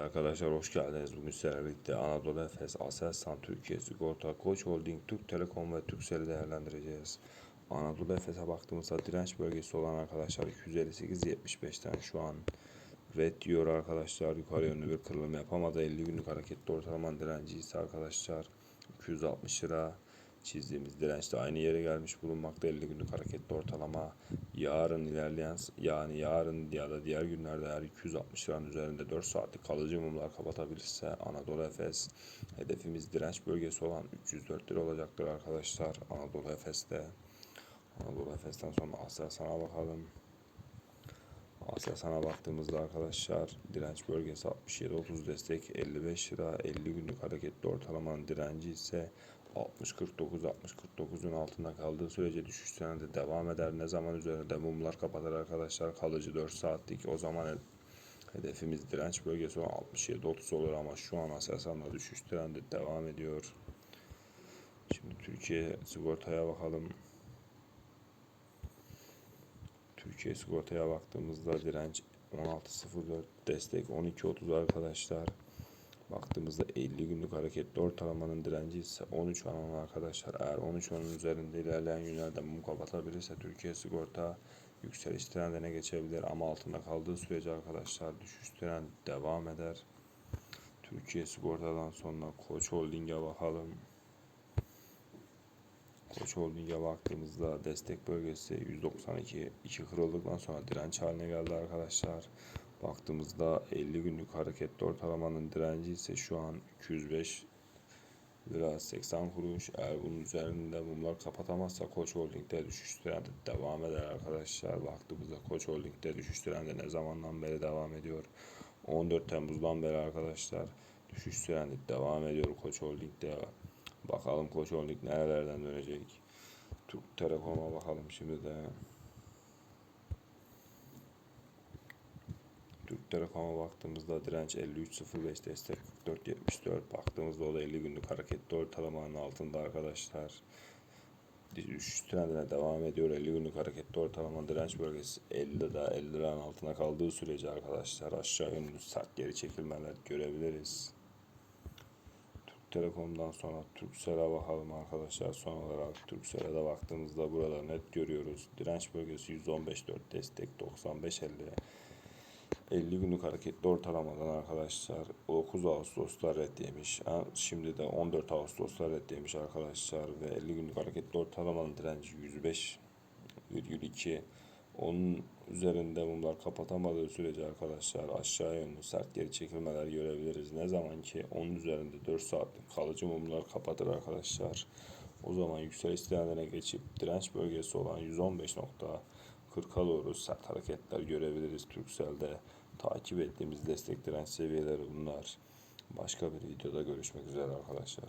arkadaşlar hoş geldiniz. Bugün sizlerle birlikte Anadolu Efes, Aselsan, Türkiye Sigorta, Koç Holding, Türk Telekom ve Turkcell'i değerlendireceğiz. Anadolu Efes'e baktığımızda direnç bölgesi olan arkadaşlar 258.75'ten şu an red diyor arkadaşlar. Yukarı yönlü bir kırılım yapamadı. 50 günlük hareketli ortalaman direnci ise arkadaşlar 260 lira çizdiğimiz direnç de aynı yere gelmiş bulunmakta. 50 günlük hareketli ortalama. Yarın ilerleyen yani yarın ya da diğer günlerde eğer 260 liranın üzerinde 4 saatlik kalıcı mumlar kapatabilirse Anadolu Efes hedefimiz direnç bölgesi olan 304 lira olacaktır arkadaşlar. Anadolu Efes'te. Anadolu Efes'ten sonra Aselsan'a bakalım. Aselsan'a baktığımızda arkadaşlar direnç bölgesi 67.30 destek 55 lira. 50 günlük hareketli ortalamanın direnci ise 60-49 60-49'un altında kaldığı sürece düşüş trendi devam eder. Ne zaman üzerinde mumlar kapatır arkadaşlar kalıcı 4 saatlik o zaman hedefimiz direnç bölgesi olan 67-30 olur ama şu an Aselsan'da düşüş trendi devam ediyor. Şimdi Türkiye sigortaya bakalım. Türkiye sigortaya baktığımızda direnç 16.04 destek 12.30 arkadaşlar. Baktığımızda 50 günlük hareketli ortalamanın direnci ise 13 anan arkadaşlar. Eğer 13 anın üzerinde ilerleyen günlerde mum kapatabilirse Türkiye sigorta yükseliş trendine geçebilir ama altında kaldığı sürece arkadaşlar düşüş trendi devam eder. Türkiye sigortadan sonra Koç Holding'e bakalım. Koç Holding'e baktığımızda destek bölgesi 192 2 kırıldıktan sonra direnç haline geldi arkadaşlar. Baktığımızda 50 günlük hareketli ortalamanın direnci ise şu an 205 lira 80 kuruş. Eğer bunun üzerinde mumlar kapatamazsa Koç Holding'de düşüş trendi devam eder arkadaşlar. Baktığımızda Koç Holding'de düşüş trendi ne zamandan beri devam ediyor? 14 Temmuz'dan beri arkadaşlar düşüş trendi devam ediyor Koç Holding'de. Bakalım Koç Holding nerelerden dönecek. Türk Telekom'a bakalım şimdi de. Türk Telekom'a baktığımızda direnç 53.05 destek 44.74 baktığımızda o da 50 günlük hareketli ortalamanın altında arkadaşlar. Düşüş trendine devam ediyor. 50 günlük hareketli ortalama direnç bölgesi 50 da 50 liranın altına kaldığı sürece arkadaşlar aşağı yönlü sert geri çekilmeler görebiliriz. Türk Telekom'dan sonra Turkcell'e bakalım arkadaşlar. Son olarak Turkcell'e de baktığımızda burada net görüyoruz. Direnç bölgesi 115.4 destek 95.50 50 günlük hareketli ortalamadan arkadaşlar 9 Ağustos'ta red yemiş. Şimdi de 14 Ağustos'ta red arkadaşlar ve 50 günlük hareketli ortalamanın direnci 105,2 onun üzerinde mumlar kapatamadığı sürece arkadaşlar aşağı yönlü sert geri çekilmeler görebiliriz. Ne zaman ki onun üzerinde 4 saatlik kalıcı mumlar kapatır arkadaşlar. O zaman yükseliş trendine geçip direnç bölgesi olan 115.40'a doğru sert hareketler görebiliriz Türkcell'de. Takip ettiğimiz destek direnç seviyeleri bunlar. Başka bir videoda görüşmek üzere arkadaşlar.